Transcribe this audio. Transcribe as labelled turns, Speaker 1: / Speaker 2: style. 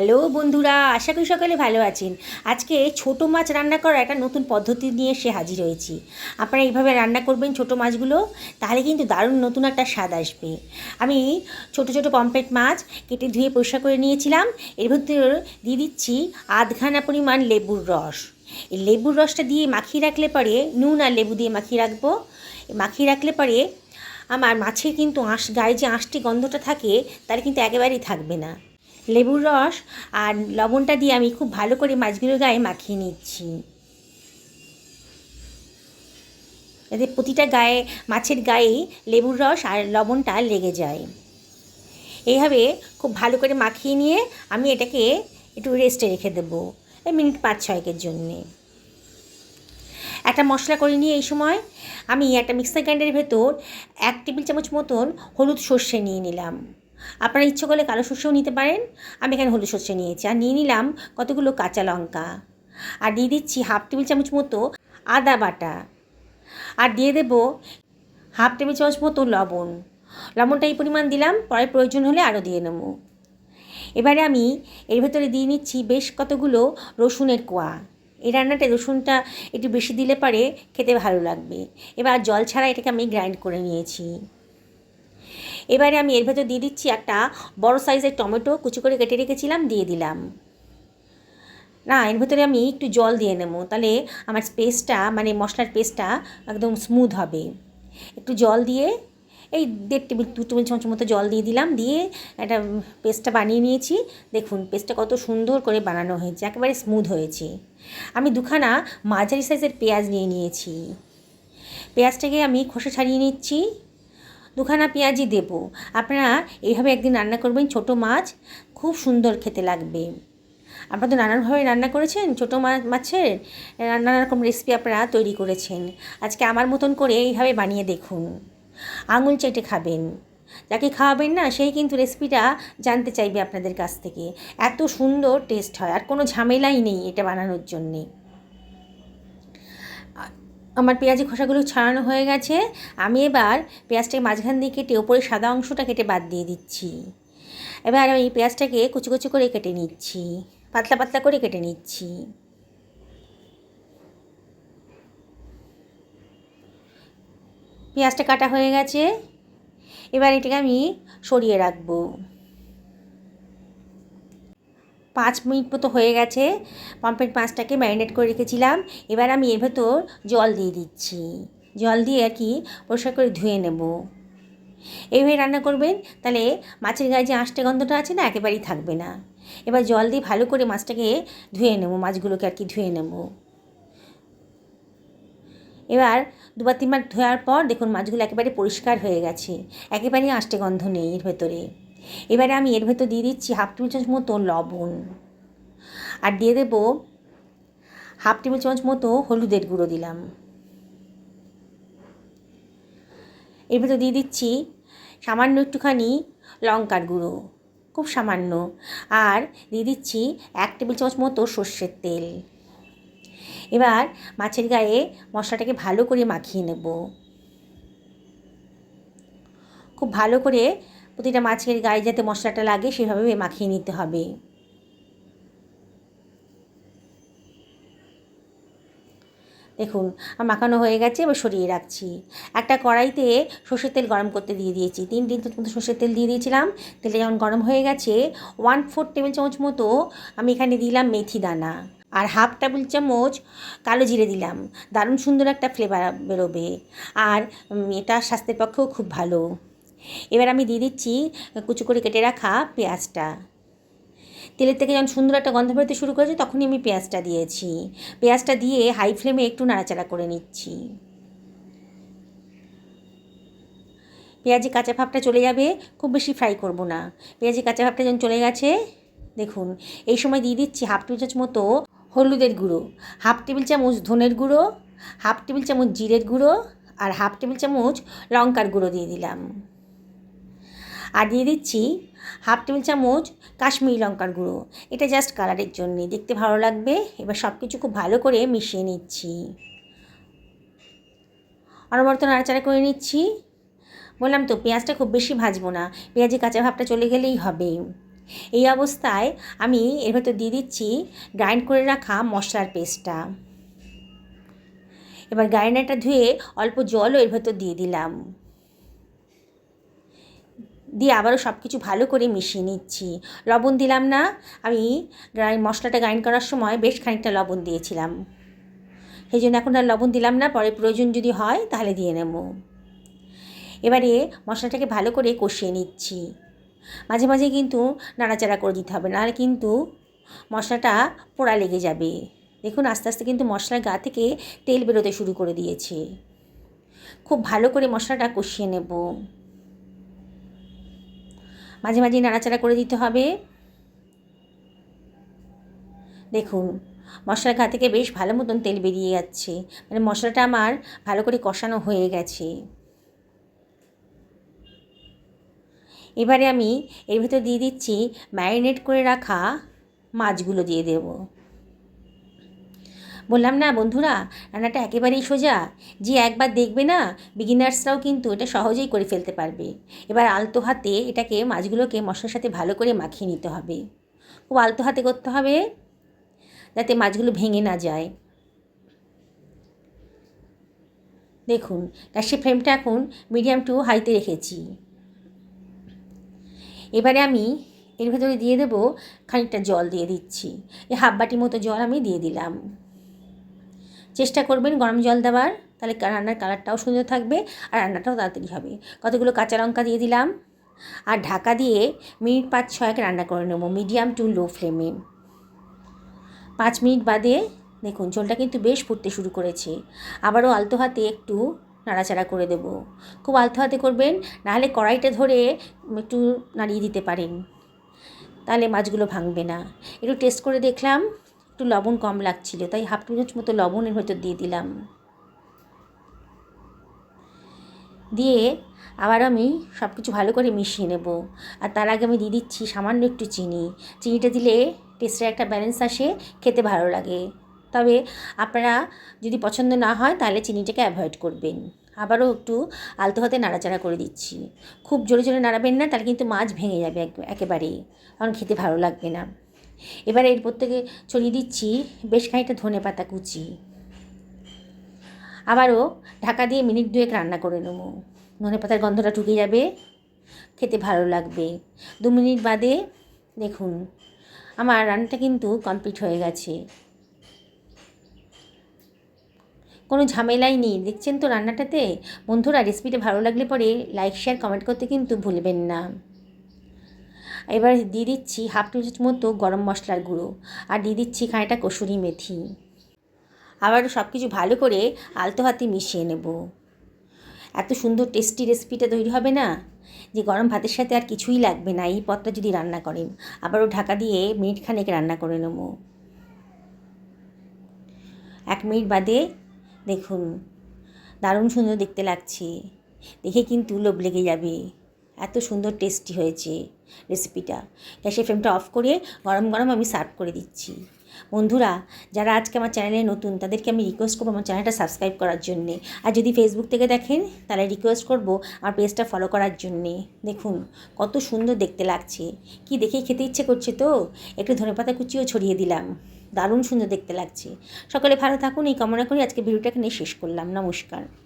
Speaker 1: Hello বন্ধুরা, আশা করি সকালে ভালো আছেন। আজকে ছোট মাছ রান্না করার একটা নতুন পদ্ধতি নিয়ে এসে হাজির হয়েছি। আপনারা এইভাবে রান্না করবেন ছোট মাছগুলো, তাহলে কিন্তু দারুণ নতুন একটা স্বাদ আসবে। আমি ছোট ছোট পম্পলেট মাছ কেটে ধুয়ে পরিষ্কার করে নিয়েছিলাম। এর ভিতরে দিয়ে দিচ্ছি আধখানা পরিমাণ লেবুর রস। এই লেবুর রসটা দিয়ে মাখিয়ে রাখলে পরে, নুন আর লেবু দিয়ে মাখিয়ে রাখব। মাখিয়ে রাখলে পরে আমার মাছের কিন্তু আঁশ, গায়ে যে আঁশটি গন্ধটা থাকে, তার কিন্তু একেবারেই থাকবে না। লেবুর রস আর লবণটা দিয়ে আমি খুব ভালো করে মাছগুলোর গায়ে মাখিয়ে নিচ্ছি। যাতে প্রতিটা গায়ে, মাছের গায়েই লেবুর রস আর লবণটা লেগে যায়। এইভাবে খুব ভালো করে মাখিয়ে নিয়ে আমি এটাকে একটু রেস্টে রেখে দেবো, এই মিনিট পাঁচ ছয়েকের জন্যে। একটা মশলা করে নিয়ে এই সময় আমি একটা মিক্সার গ্রাইন্ডারের ভেতর এক টেবিল চামচ মতন হলুদ সর্ষে নিয়ে নিলাম। আপনারা ইচ্ছে করলে কালো সর্ষেও নিতে পারেন। আমি এখানে হলুদ সর্ষে নিয়েছি। আর নিয়ে নিলাম কতগুলো কাঁচা লঙ্কা। আর দিয়ে দিচ্ছি হাফ টেবিল চামচ মতো আদা বাটা। আর দিয়ে দেব হাফ টেবিল চামচ মতো লবণ। লবণটা এই পরিমাণ দিলাম, পরে প্রয়োজন হলে আরও দিয়ে নেব। এবারে আমি এর ভেতরে দিয়ে নিচ্ছি বেশ কতগুলো রসুনের কোয়া। এই রান্নাটা রসুনটা একটু বেশি দিলে পারে খেতে ভালো লাগবে। এবার জল ছাড়া এটাকে আমি গ্রাইন্ড করে নিয়েছি। এবারে আমি এর ভেতর দিয়ে দিচ্ছি একটা বড় সাইজের টমেটো, কুচি করে কেটে রেখেছিলাম, দিয়ে দিলাম। না, এর ভেতরে আমি একটু জল দিয়ে নেব, তাহলে আমার পেস্টটা মানে মশলার পেস্টটা একদম স্মুথ হবে। একটু জল দিয়ে, এই দেড় টেবিল, দু টেবিল চামচ মতো জল দিয়ে দিলাম, দিয়ে একটা পেস্টটা বানিয়ে নিয়েছি। দেখুন পেস্টটা কত সুন্দর করে বানানো হয়েছে, একেবারে স্মুথ হয়েছে। আমি দুখানা মাঝারি সাইজের পেঁয়াজ নিয়ে নিয়েছি। পেঁয়াজটাকে আমি খোসা ছাড়িয়ে নিচ্ছি। দুখানা পেঁয়াজি দেবো। আপনারা এইভাবে একদিন রান্না করবেন ছোট মাছ, খুব সুন্দর খেতে লাগবে। আপনারা তো নানানভাবে রান্না করেছেন, ছোটো মাছ মাছের নানা রকম রেসিপি আপনারা তৈরি করেছেন। আজকে আমার মতন করে এইভাবে বানিয়ে দেখুন। আঙুল চেটে খাবেন। যাকে খাওয়াবেন না, সেই কিন্তু রেসিপিটা জানতে চাইবে আপনাদের কাছ থেকে। এত সুন্দর টেস্ট হয়, আর কোনো ঝামেলাই নেই এটা বানানোর জন্যে। আমার পেঁয়াজি খোসাগুলো ছাড়ানো হয়ে গেছে। আমি এবার পেঁয়াজটাকে মাঝখান দিয়ে কেটে ওপরে সাদা অংশটা কেটে বাদ দিয়ে দিচ্ছি। এবার আমি পেঁয়াজটাকে কুচি কুচি করে কেটে নিচ্ছি। পাতলা পাতলা করে কেটে নিচ্ছি। পেঁয়াজটা কাটা হয়ে গেছে। এবার এটাকে আমি সরিয়ে রাখব। পাঁচ মিনিট মতো হয়ে গেছে। পম্পেট মাছটাকে ম্যারিনেট করে রেখেছিলাম। এবার আমি এর ভেতর জল দিয়ে দিচ্ছি। জল দিয়ে আর কি পরিষ্কার করে ধুয়ে নেব। এইভাবে রান্না করবেন, তাহলে মাছের গায়ে যে আঁশটে গন্ধটা আছে না, একেবারেই থাকবে না। এবার জল দিয়ে ভালো করে মাছটাকে ধুয়ে নেব, মাছগুলোকে আর কি ধুয়ে নেব। এবার দুবার তিনবার ধোয়ার পর দেখুন মাছগুলো একেবারে পরিষ্কার হয়ে গেছে। একেবারেই আঁশটে গন্ধ নেই এর ভেতরে। এবারে আমি এর ভেতর দিয়ে দিচ্ছি হাফ টেবিল চামচ মতো লবণ। আর দিয়ে দেব হাফ টেবিল চামচ মতো হলুদের গুঁড়ো দিলাম। এর ভেতর দিয়ে দিচ্ছি সামান্য একটুখানি লঙ্কার গুঁড়ো, খুব সামান্য। আর দিয়ে দিচ্ছি এক টেবিল চামচ মতো সর্ষের তেল। এবার মাছের গায়ে মশলাটাকে ভালো করে মাখিয়ে নেব। খুব ভালো করে প্রতিটা মাছের গায়ে যাতে মশলাটা লাগে, সেভাবে মাখিয়ে নিতে হবে। দেখুন মাখানো হয়ে গেছে, এবার সরিয়ে রাখছি। একটা কড়াইতে সর্ষের তেল গরম করতে দিয়ে দিয়েছি। তিন তিন মতো সর্ষের তেল দিয়ে দিয়েছিলাম। তেলটা যখন গরম হয়ে গেছে ওয়ান ফোর টেবিল চামচ মতো আমি এখানে দিলাম মেথি দানা। আর হাফ টেবিল চামচ কালো জিরে দিলাম। দারুণ সুন্দর একটা ফ্লেভার বেরোবে। আর এটা স্বাস্থ্যের পক্ষেও খুব ভালো। এবার আমি দিয়ে দিচ্ছি কুচু করে কেটে রাখা পেঁয়াজটা। তেলের থেকে যখন সুন্দর একটা গন্ধ বেরোতে শুরু করেছে, তখনই আমি পেঁয়াজটা দিয়েছি। পেঁয়াজটা দিয়ে হাই ফ্লেমে একটু নাড়াচাড়া করে নিচ্ছি। পেঁয়াজি কাঁচা ভাবটা চলে যাবে, খুব বেশি ফ্রাই করব না। পেঁয়াজি কাঁচা ভাবটা যখন চলে গেছে, দেখুন, এই সময় দিয়ে দিচ্ছি হাফ টেবিল চামচ মতো হলুদের গুঁড়ো। হাফ টেবিল চামচ ধনের গুঁড়ো হাফ টেবিল চামচ জিরের গুঁড়ো, আর হাফ টেবিল চামচ লঙ্কার গুঁড়ো দিয়ে দিলাম। আর দিয়ে দিচ্ছি হাফ টেবিল চামচ কাশ্মীরি লঙ্কার গুঁড়ো। এটা জাস্ট কালারের জন্যে। দেখতে ভালো লাগবে। এবার সব কিছু খুব ভালো করে মিশিয়ে নিচ্ছি। অনবরত নাড়াচাড়া করে নিচ্ছি। বললাম তো, পেঁয়াজটা খুব বেশি ভাজবো না। পেঁয়াজে কাঁচা ভাবটা চলে গেলেই হবে। এই অবস্থায় আমি এর ভেতর দিয়ে দিচ্ছি গ্রাইন্ড করে রাখা মশলার পেস্টটা। এবার গ্রাইন্ডারটা ধুয়ে অল্প জলও এর ভেতর দিয়ে দিলাম। দিয়ে আবারও সব কিছু ভালো করে মিশিয়ে নিচ্ছি। লবণ দিলাম না। আমি মশলাটা গ্রাইন্ড করার সময় বেশ খানিকটা লবণ দিয়েছিলাম। সেই জন্য এখন আর লবণ দিলাম না। পরে প্রয়োজন যদি হয় তাহলে দিয়ে নেব। এবারে মশলাটাকে ভালো করে কষিয়ে নিচ্ছি। মাঝে মাঝে কিন্তু নাড়াচাড়া করে দিতে হবে। নাহলে কিন্তু মশলাটা পোড়া লেগে যাবে। দেখুন, আস্তে আস্তে কিন্তু মশলার গা থেকে তেল বেরোতে শুরু করে দিয়েছে। খুব ভালো করে মশলাটা কষিয়ে নেব। মাঝে মাঝে নাড়াচাড়া করে দিতে হবে। দেখুন, মশলার ঘা থেকে বেশ ভালো মতন তেল বেরিয়ে যাচ্ছে। মানে মশলাটা আমার ভালো করে কষানো হয়ে গেছে। এবারে আমি এর ভেতর দিয়ে দিচ্ছি ম্যারিনেট করে রাখা মাছগুলো দিয়ে দেব। বললাম, না বন্ধুরা, রান্নাটা একেবারেই সোজা। যে একবার দেখবে না বিগিনার্সরাও কিন্তু এটা সহজেই করে ফেলতে পারবে। এবার আলতো হাতে এটাকে, মাছগুলোকে মশলার সাথে ভালো করে মাখিয়ে নিতে হবে। খুব আলতো হাতে করতে হবে, যাতে মাছগুলো ভেঙে না যায়। দেখুন, গ্যাসের ফ্লেমটা এখন মিডিয়াম টু হাইতে রেখেছি। এবারে আমি এর ভেতরে দিয়ে দেবো খানিকটা জল দিয়ে দিচ্ছি। এই হাফ বাটি মতো জল আমি দিয়ে দিলাম। চেষ্টা করবেন গরম জল দেওয়ার, তাহলে রান্নার কালারটাও সুন্দর থাকবে আর রান্নাটাও তাড়াতাড়ি হবে। কতগুলো কাঁচা লঙ্কা দিয়ে দিলাম আর ঢাকা দিয়ে মিনিট পাঁচ ছয়েক রান্না করে নেব, মিডিয়াম টু লো ফ্লেমে। পাঁচ মিনিট বাদে দেখুন ঝোলটা কিন্তু বেশ ফুটতে শুরু করেছে। আবারও আলতো হাতে একটু নাড়াচাড়া করে দেব। খুব আলতো হাতে করবেন নাহলে কড়াইটা ধরে একটু নাড়িয়ে দিতে পারেন। তাহলে মাছগুলো ভাঙবে না। একটু টেস্ট করে দেখলাম একটু লবণ কম লাগছিল, তাই হাফ চামচ মতো লবণের ভেতর দিয়ে দিলাম। দিয়ে আবার আমি সব কিছু ভালো করে মিশিয়ে নেব। আর তার আগে আমি দিয়ে দিচ্ছি সামান্য একটু চিনি। চিনিটা দিলে টেস্টের একটা ব্যালেন্স আসে, খেতে ভালো লাগে। তবে আপনারা যদি পছন্দ না হয়, তাহলে চিনিটাকে অ্যাভয়েড করবেন। আবারও একটু আলতো হাতে নাড়াচাড়া করে দিচ্ছি। খুব জোরে জোরে নাড়াবেন না, তাহলে কিন্তু মাছ ভেঙে যাবে একেবারেই। কারণ খেতে ভালো লাগবে না। এবারে এরপর থেকে ছড়িয়ে দিচ্ছি বেশ খানিকটা ধনে পাতা কুচি। আবারও ঢাকা দিয়ে মিনিট দুয়েক রান্না করে নেব। ধনে পাতার গন্ধটা ঢুকে যাবে, খেতে ভালো লাগবে। দু মিনিট বাদে দেখুন, আমার রান্নাটা কিন্তু কমপ্লিট হয়ে গেছে। কোনো ঝামেলাই নেই, দেখছেন তো রান্নাটাতে? বন্ধুরা, রেসিপিটা ভালো লাগলে পরে লাইক, শেয়ার, কমেন্ট করতে কিন্তু ভুলবেন না। এবার দিয়ে দিচ্ছি হাফ চামচ মতো গরম মশলার গুঁড়ো। আর দিয়ে দিচ্ছি খানিকটা কসুরি মেথি। আবার সব কিছু ভালো করে আলতো হাতে মিশিয়ে নেব। এত সুন্দর টেস্টি রেসিপিটা তৈরি হবে না? যে গরম ভাতের সাথে আর কিছুই লাগবে না, এই পদটা যদি রান্না করেন। আবারও ঢাকা দিয়ে মিনিট খানেক রান্না করে নেব। এক মিনিট বাদে দেখুন, দারুণ সুন্দর দেখতে লাগছে। দেখে কিন্তু লোভ লেগে যাবে। এত সুন্দর টেস্টি হয়েছে রেসিপিটা গ্যাসের ফ্লেমটা অফ করে গরম গরম আমি সার্ভ করে দিচ্ছি। বন্ধুরা, যারা আজকে আমার চ্যানেলে নতুন, তাদেরকে আমি রিকোয়েস্ট করব আমার চ্যানেলটা সাবস্ক্রাইব করার জন্যে। আর যদি ফেসবুক থেকে দেখেন, তাহলে রিকোয়েস্ট করব আমার পেজটা ফলো করার জন্যে। দেখুন, কত সুন্দর দেখতে লাগছে। কি দেখেই খেতে ইচ্ছে করছে তো? একটু ধনেপাতা কুচিও ছড়িয়ে দিলাম। দারুণ সুন্দর দেখতে লাগছে। সকলে ভালো থাকুন, এই কামনা করি আজকে ভিডিওটাকে নিয়ে শেষ করলাম। নমস্কার।